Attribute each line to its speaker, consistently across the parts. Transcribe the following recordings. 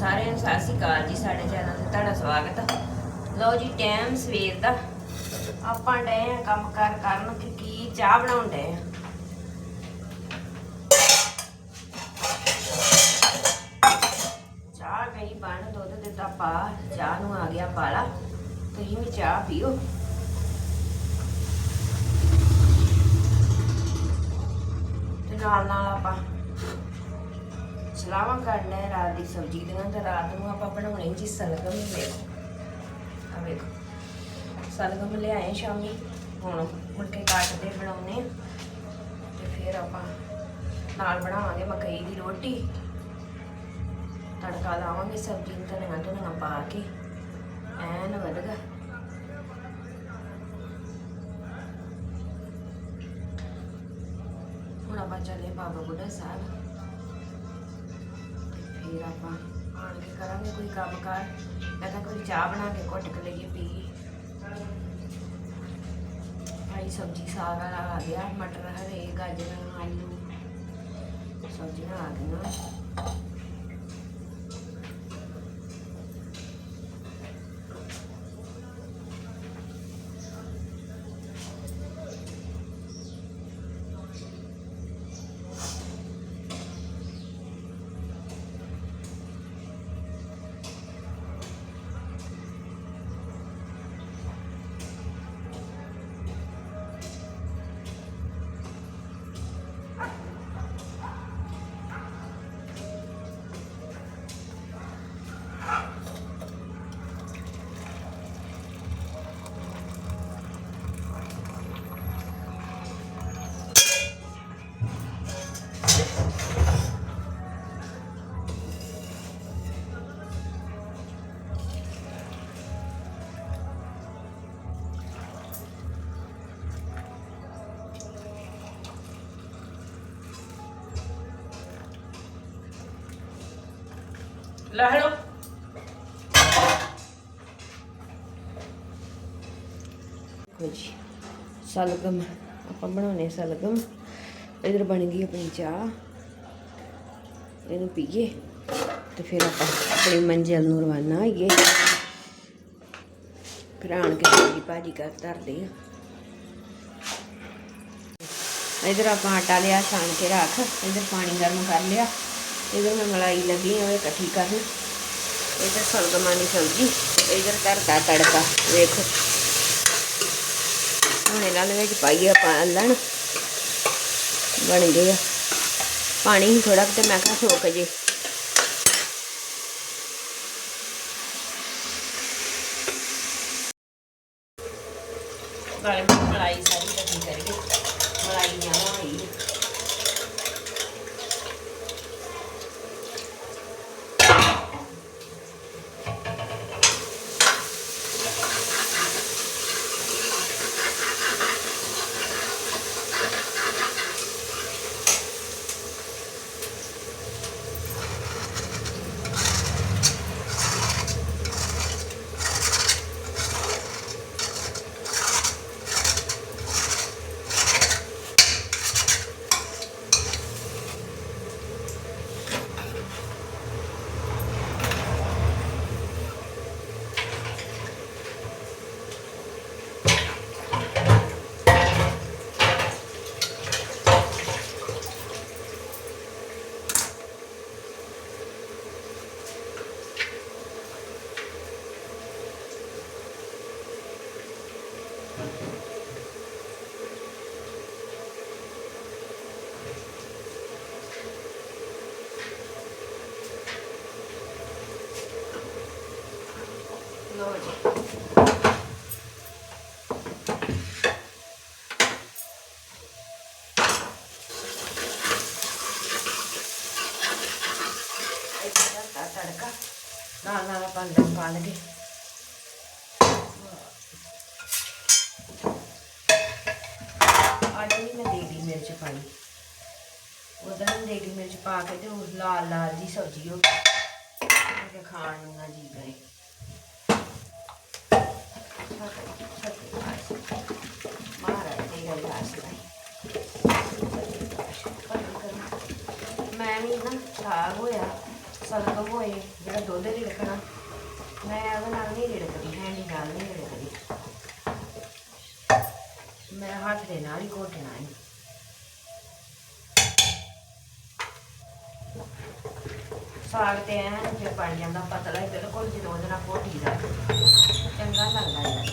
Speaker 1: ਸਾਰਿਆਂ ਨੂੰ ਸਤਿ ਸ਼੍ਰੀ ਅਕਾਲ ਜੀ, ਸਾਡੇ ਚੈਨਲ ਤੇ ਤੁਹਾਡਾ ਸਵਾਗਤ ਲਓ ਜੀ ਟਾਈਮ ਸਵੇਰ ਦਾ। ਆਪਾਂ ਡਏ ਆ ਕੰਮ ਕਾਰ ਕਰਨ ਕਿ ਕੀ ਚਾਹ ਬਣਾਉਣ ਡਏ ਆ। ਚਾਹ ਗਈ ਬਣ ਦੁੱਧ ਦਿੱਤਾ ਪਾ, ਚਾਹ ਨੂੰ ਆ ਗਿਆ ਪਾਲਾ। ਤੁਸੀਂ ਵੀ ਚਾਹ ਪੀਓ। ਤੇ ਨਾਲ ਨਾਲ ਆਪਾਂ ਸਲਾਹਾਂ ਕਰਨਾ ਹੈ ਰਾਤ ਦੀ ਸਬਜ਼ੀ ਦੀਆਂ ਤੇ ਰਾਤ ਨੂੰ ਆਪਾਂ ਬਣਾਉਣੀ ਜੀ ਸਲਗਮ ਵੇਖੋ ਆ ਵੇਖੋ, ਸਲਗਮ ਲਿਆਏ ਸ਼ਾਮੀ, ਹੁਣ ਮੁੜ ਕੇ ਕੱਟਦੇ ਬਣਾਉਨੇ ਤੇ ਫਿਰ ਆਪਾਂ ਨਾਲ ਬਣਾਵਾਂਗੇ ਮਕਈ ਦੀ ਰੋਟੀ। ਤੜਕਾ ਲਾਵਾਂਗੇ ਸਬਜ਼ੀ ਨੂੰ ਧਨੀਆ ਧਨੀਆ ਪਾ ਕੇ, ਐਨ ਵਧਗਾ ਹੁਣ ਆਪਾਂ ਚੱਲੇ ਬਾਬਾ ਬੁੱਢਾ ਸਾਹਿਬ। ਫਿਰ ਆਪਾਂ ਆਣ ਕੇ ਕਰਾਂਗੇ ਕੋਈ ਕੰਮ ਕਾਰ। ਮੈਂ ਤਾਂ ਕੋਈ ਚਾਹ ਬਣਾ ਕੇ ਘੁੱਟ ਕੇ ਲਈਏ ਪੀ ਭਾਈ ਸਬਜ਼ੀ ਸਾਗ ਵਾਲਾ ਆ ਗਿਆ, ਮਟਰ, ਹਰੇ, ਗਾਜਰਾਂ, ਆਲੂ। ਸਬਜ਼ੀਆਂ ਆ ਗਈਆਂ। ਲੈ ਲਓ ਜੀ, ਸਲਗਮ, ਆਪਾਂ ਬਣਾਉਣੇ ਸਲਗਮ। ਇਧਰ ਬਣ ਗਈ ਆਪਣੀ ਚਾਹ। ਇਹਨੂੰ ਪੀਏ ਤੇ ਫਿਰ ਆਪਾਂ ਆਪਣੀ ਮੰਜ਼ਿਲ ਨੂੰ ਰਵਾਨਾ ਹੋਈਏ। ਫਿਰ ਆਣ ਕੇ ਸਬਜ਼ੀ ਭਾਜੀ ਕਰ ਧਰਦੇ ਆ। ਇਧਰ ਆਪਾਂ ਆਟਾ ਲਿਆ, ਛਾਣ ਕੇ ਰੱਖ। ਇਧਰ ਪਾਣੀ ਗਰਮ ਕਰ ਲਿਆ। ਇਧਰ ਮੈਂ ਮਲਾਈ ਲੱਗੀ ਹੋਏ ਇਕੱਠੀ ਕਰਨ। ਇਧਰ ਸਲਗਮਾਂ ਦੀ ਸਬਜ਼ੀ। ਇਧਰ ਕਰਤਾ ਤੜਕਾ, ਵੇਖੋ। ਹੁਣ ਇਹਨਾਂ ਦੇ ਵਿੱਚ ਪਾਈਏ ਆਪਾਂ ਅੱਲਣ ਬਣ ਗਏ ਆ। ਪਾਣੀ ਹੀ ਥੋੜਾ ਤੇ ਮੈਂ ਕਿਹਾ ਸੋਕ ਜੇ। ਨਾਲੇ ਮੈਂ ਮਲਾਈ ਸਾਰੀ ਇਕੱਠੀ ਕਰਕੇ ਮਲਾਈ ਜਾਵਾਂ ਹੋਈ ਲੋ ਜੀ ਇੱਧਰ ਤੜਕਾ। ਨਾਲ ਨਾਲ ਆਪਾਂ ਅੰਦਰ ਪਾ ਲਗੇ। ਅੱਜ ਨਹੀਂ ਮੈਂ ਦੇਗੀ ਮਿਰਚ ਪਾਈ। ਉਹਦਾ ਨੂੰ ਦੇਗੀ ਮਿਰਚ ਪਾ ਕੇ ਤੇ ਉਹ ਲਾਲ ਲਾਲ ਜੀ ਸਬਜ਼ੀ ਹੋ ਗਈ। ਖਾਣ ਨੂੰ ਨਾ ਜੀ ਕਰੇ ਮਹਾਰਾਜ ਦੀ ਗੱਲ ਆਸਰਾ ਮੈਂ ਵੀ ਨਾ ਸਾਗ ਹੋਇਆ ਸਰਗ ਹੋਏ, ਜਿਹੜਾ ਦੁੱਧ ਰਿੜਕਣਾ ਮੈਂ ਉਹਦੇ ਨਾਲ ਨਹੀਂ ਰਿੜਕਦੀ ਹੈਂਡੀ ਨਾਲ ਨਹੀਂ ਰਿੜਕਦੀ। ਮੈਂ ਹੱਥ ਦੇ ਨਾਲ ਹੀ ਘੋਟਣਾ ਹੈ। ਸਾਗ ਤੇ ਐਨ ਫਿਰ ਬਣ ਜਾਂਦਾ ਪਤਲਾ ਹੀ ਬਿਲਕੁਲ ਜਦੋਂ ਉਹਦੇ ਨਾਲ ਘੋਟੀ ਦਾ। ਚੰਗਾ ਲੱਗਦਾ ਯਾਰ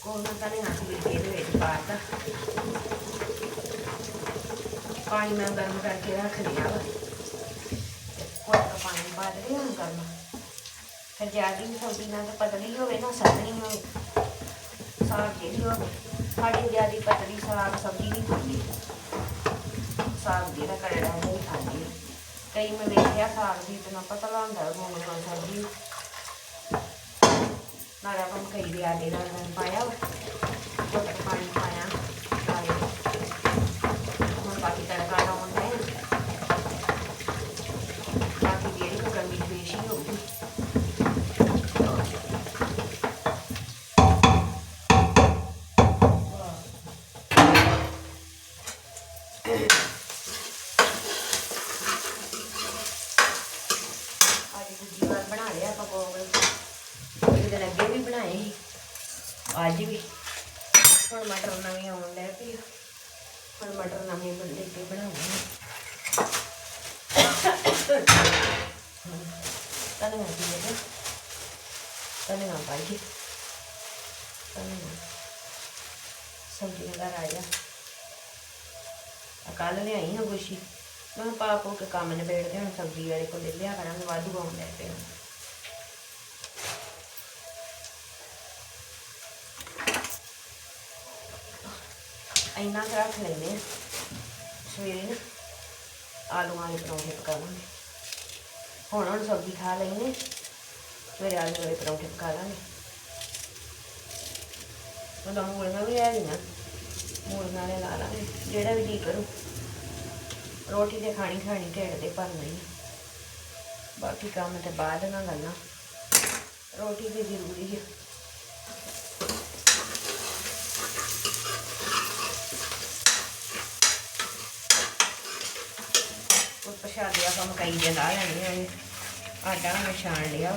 Speaker 1: ਕੋਨਾ ਤਾਂ ਨਹੀਂ ਹੱਥ ਵਿੱਚ ਇਹਦੇ ਵਿੱਚ ਪਾਤਾ ਪਾਣੀ ਮੈਂ ਗਰਮ ਕਰਕੇ ਰੱਖ ਲਿਆ ਵਾ। ਕੋਲ ਪਾਣੀ ਪਾ ਦੇ ਹੁਣ ਗਰਮ। ਫਿਰ ਜਿਆਦੀ ਵੀ ਸਬਜ਼ੀ ਨਾਲ ਤਾਂ ਪਤਲੀ ਹੋਵੇ ਨਾ ਸਖਣੀ ਹੋਵੇ। ਸਾਗ ਜਿਹੜੀ ਹੋਵੇ। ਸਾਡੀ ਜਿਆਦੀ ਪਤਲੀ ਸਾਗ ਸਬਜ਼ੀ ਨਹੀਂ ਖਾਂਦੀ ਸਾਗ ਜਿਹੜਾ ਕਰੜਾ ਨਹੀਂ ਖਾਂਦੀ ਕਈ ਮੈਂ ਵੇਖਿਆ ਸਾਗ ਦੀ ਇਤਨਾ ਪਤਲਾ ਹੁੰਦਾ ਗੋਲ ਗੋਲ ਸਬਜ਼ੀ ਨਾਲੇ ਆਪਾਂ ਨੂੰ ਕਈ ਦੇ ਆਟੇ ਦਾ ਪਾਇਆ ਥੋੜਾ ਪਾਣੀ ਆਪਾਂ ਕੋਲ ਇੱਕ ਦਿਨ ਅੱਗੇ ਵੀ ਬਣਾਏ ਸੀ, ਅੱਜ ਵੀ। ਹੁਣ ਮਟਰ ਨਵੇਂ ਆਉਣ ਲੈ ਪਈ ਹੁਣ ਮਟਰ ਨਵੇਂ ਬਦਲੇ ਕੇ ਬਣਾਉਂਦੇ ਤਨੇ ਨਾ ਦੀ ਦੇ ਤਨੇ ਨਾ ਪਾਈ ਤਨੇ ਨਾ ਸਬਜ਼ੀ ਦਾ ਰਾਜਾ। ਕੱਲ ਲਿਆਈ ਹਾਂ ਗੁਸ਼ੀ ਮੈਂ ਕਿਹਾ ਪਾ ਕੇ ਕੰਮ ਨਿਬੇੜਦੇ ਹੁਣ ਸਬਜ਼ੀ ਵਾਲੇ ਕੋਲ ਲੈ ਲਿਆ ਕਰਾਂਗੇ, ਵਾਧੂ ਆਉਣ ਲੈ ਪਏ ਇੰਨਾ ਕੁ ਰੱਖ ਲੈਂਦੇ ਹਾਂ। ਸਵੇਰੇ ਨਾ ਆਲੂ ਵਾਲੇ ਪਰੌਂਠੇ ਪਕਾਵਾਂਗੇ। ਹੁਣ ਹੁਣ ਸਬਜ਼ੀ ਖਾ ਲੈਂਦੇ ਸਵੇਰੇ ਆਲੂ ਵਾਲੇ ਪਰੌਂਠੇ ਪਕਾ ਲਾਂਗੇ ਉਹਦਾ ਮੂਲੀਆਂ ਵੀ ਆ ਗਈਆਂ ਮੂਲੀਆਂ ਵਾਲੇ ਲਾ ਲਾਂਗੇ ਜਿਹੜਾ ਵੀ ਜੀ ਕਰੂ। ਰੋਟੀ ਤੇ ਖਾਣੀ ਖਾਣੀ ਢਿੱਡ ਦੇ ਭਰਨਾ ਹੀ ਆ। ਬਾਕੀ ਕੰਮ ਤੇ ਬਾਅਦ ਨਾ ਕਰਨਾ। ਰੋਟੀ ਵੀ ਜ਼ਰੂਰੀ ਹੈ ਉਹ ਪ੍ਰਸ਼ਾਦੇ ਆਪਾਂ ਮਕਾਈ ਦੇ ਲਾ ਲੈਣੇ ਆ ਆਟਾ ਮੈਂ ਛਾਣ ਲਿਆ।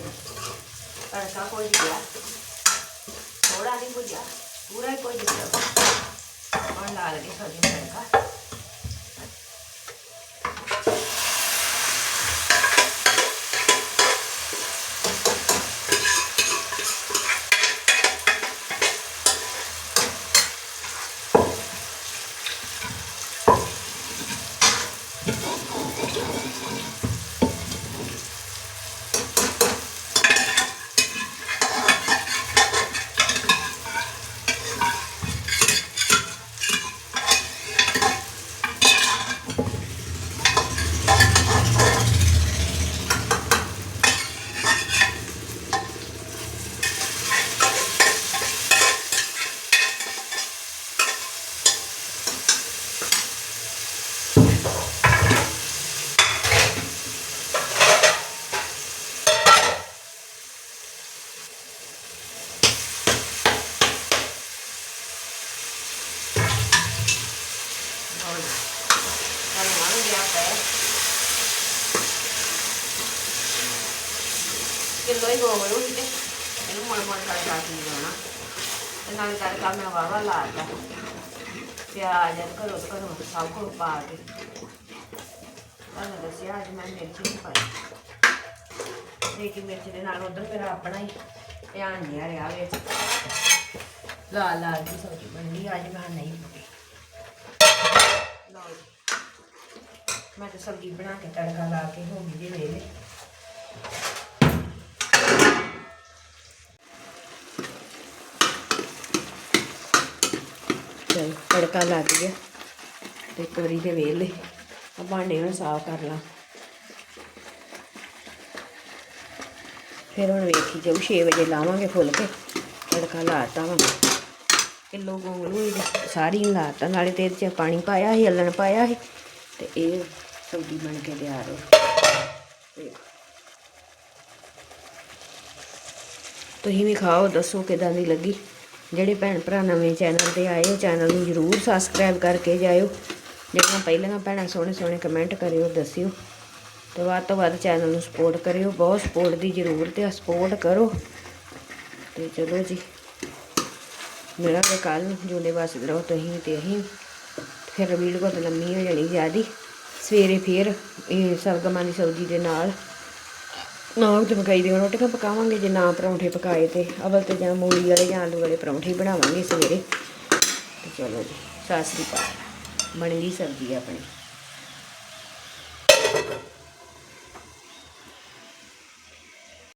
Speaker 1: ਲਓ ਜੀ ਤੜਕਾ ਕੋਈ ਦਿਆ ਥੋੜਾ ਨਹੀਂ ਭੁਜਿਆ ਪੂਰਾ ਹੀ ਕੋਈ ਦਿਆ ਹੁਣ ਲਾ ਲਗੇ ਸਬਜ਼ੀ ਨੂੰ ਤੜਕਾ ਲਓ ਜੀ ਧਨੀਆ ਵੀ ਗਿਆ ਪਿਆ ਕਿਲੋ ਹੀ ਗੋਲ ਹੋਈ ਤੇ ਇਹਨੂੰ ਮੁੜ ਮੁੜ ਕਰ ਕਰ ਕੇ ਤੇ ਨਾਲ ਤੜਕਾ ਮੈਂ ਵਾਵਾ ਲਾਤਾ ਪਿਆਜ਼ ਘਰੋਂ ਘਰੋਂ ਸਭ ਕੁਝ ਪਾ ਕੇ। ਤੁਹਾਨੂੰ ਦੱਸਿਆ ਅੱਜ ਮੈਂ ਮਿਰਚ ਨਹੀਂ ਪਾਈ। ਲੇਕਿਨ ਮਿਰਚ ਦੇ ਨਾਲ ਉਧਰ ਮੇਰਾ ਆਪਣਾ ਹੀ ਧਿਆਨ ਨਹੀਂ ਆ ਰਿਹਾ ਵਿੱਚ ਲਾਲ ਲਾਲ ਦੀ ਸਬਜ਼ੀ ਬਣਨੀ ਅੱਜ ਮੈਂ ਨਹੀਂ ਪਾਈ। ਲਓ ਮੈਂ ਤਾਂ ਸਬਜ਼ੀ ਬਣਾ ਕੇ ਤੜਕਾ ਲਾ ਕੇ ਹੋ ਗਈ ਜੇ ਵੇਲੇ। ਚਲ ਤੜਕਾ ਲੱਗ ਗਿਆ ਤੇ ਇੱਕ ਵਾਰੀ ਦੇ ਵੇਲੇ ਆ ਭਾਂਡੇ ਨੂੰ ਸਾਫ਼ ਕਰ ਲਾਂ। ਫਿਰ ਹੁਣ ਵੇਖੀ ਜਾਊ 6 ਵਜੇ ਲਾਵਾਂਗੇ ਫੁੱਲ ਕੇ ਤੜਕਾ ਲਾਤਾ ਵਾ। ਕਿਲੋ ਗੋਂਗਲੂ ਇਹਦੇ ਸਾਰੀ ਨੂੰ ਲਾਤਾ ਨਾਲੇ ਤੇ ਚ ਪਾਣੀ ਪਾਇਆ ਸੀ ਹੱਲਣ ਪਾਇਆ ਸੀ, ਤੇ ਇਹ ਸਬਜ਼ੀ ਬਣ ਕੇ ਤਿਆਰ ਹੋ ਤੁਸੀਂ ਵੀ ਖਾਓ, ਦੱਸੋ ਕਿਦਾਂ ਦੀ ਲੱਗੀ? ਜਿਹੜੇ ਭੈਣ ਭਰਾ ਨਵੇਂ ਚੈਨਲ ਤੇ ਆਏ ਹੋ ਚੈਨਲ ਨੂੰ ਜਰੂਰ ਸਬਸਕ੍ਰਾਈਬ ਕਰਕੇ ਜਾਇਓ। ਜਿਹੜੀਆਂ ਪਹਿਲੀਆਂ ਭੈਣਾਂ ਸੋਹਣੇ ਸੋਹਣੇ ਕਮੈਂਟ ਕਰਿਓ, ਦੱਸਿਓ। ਤੇ ਵੱਧ ਤੋਂ ਵੱਧ ਚੈਨਲ ਨੂੰ ਸਪੋਰਟ ਕਰਿਓ, ਬਹੁਤ ਸਪੋਰਟ ਦੀ ਜ਼ਰੂਰਤ ਹੈ ਸਪੋਰਟ ਕਰੋ। ਤੇ ਚਲੋ ਜੀ, ਮੇਰਾ ਤੇ ਕੱਲ ਨੂੰ ਜੁੰਦੇ ਰਹੋ ਤੁਸੀਂ ਤੇ ਅਸੀਂ। ਫਿਰ ਵੀਡੀਓ ਬਹੁਤ ਲੰਮੀ ਹੋ ਜਾਣੀ ਜਿਆਦੀ। ਸਵੇਰੇ ਫਿਰ ਇਹ ਸਰਗਮਾਨੀ ਦੀ ਸਬਜ਼ੀ ਦੇ ਨਾਲ ਨਾ ਤੇ ਪਕਾਈ ਦੀਆਂ ਰੋਟੀਆਂ ਪਕਾਵਾਂਗੇ, ਜੇ ਨਾ ਪਰੌਂਠੇ ਪਕਾਏ ਤੇ ਅਵਲ ਤੇ ਜਾਂ ਮੂਲੀ ਵਾਲੇ ਜਾਂ ਆਲੂ ਵਾਲੇ ਪਰੌਂਠੇ ਹੀ ਬਣਾਵਾਂਗੇ ਸਵੇਰੇ। ਤੇ ਚਲੋ ਜੀ, ਸਤਿ ਸ੍ਰੀ ਅਕਾਲ। ਬਣ ਗਈ ਸਬਜ਼ੀ ਆਪਣੀ।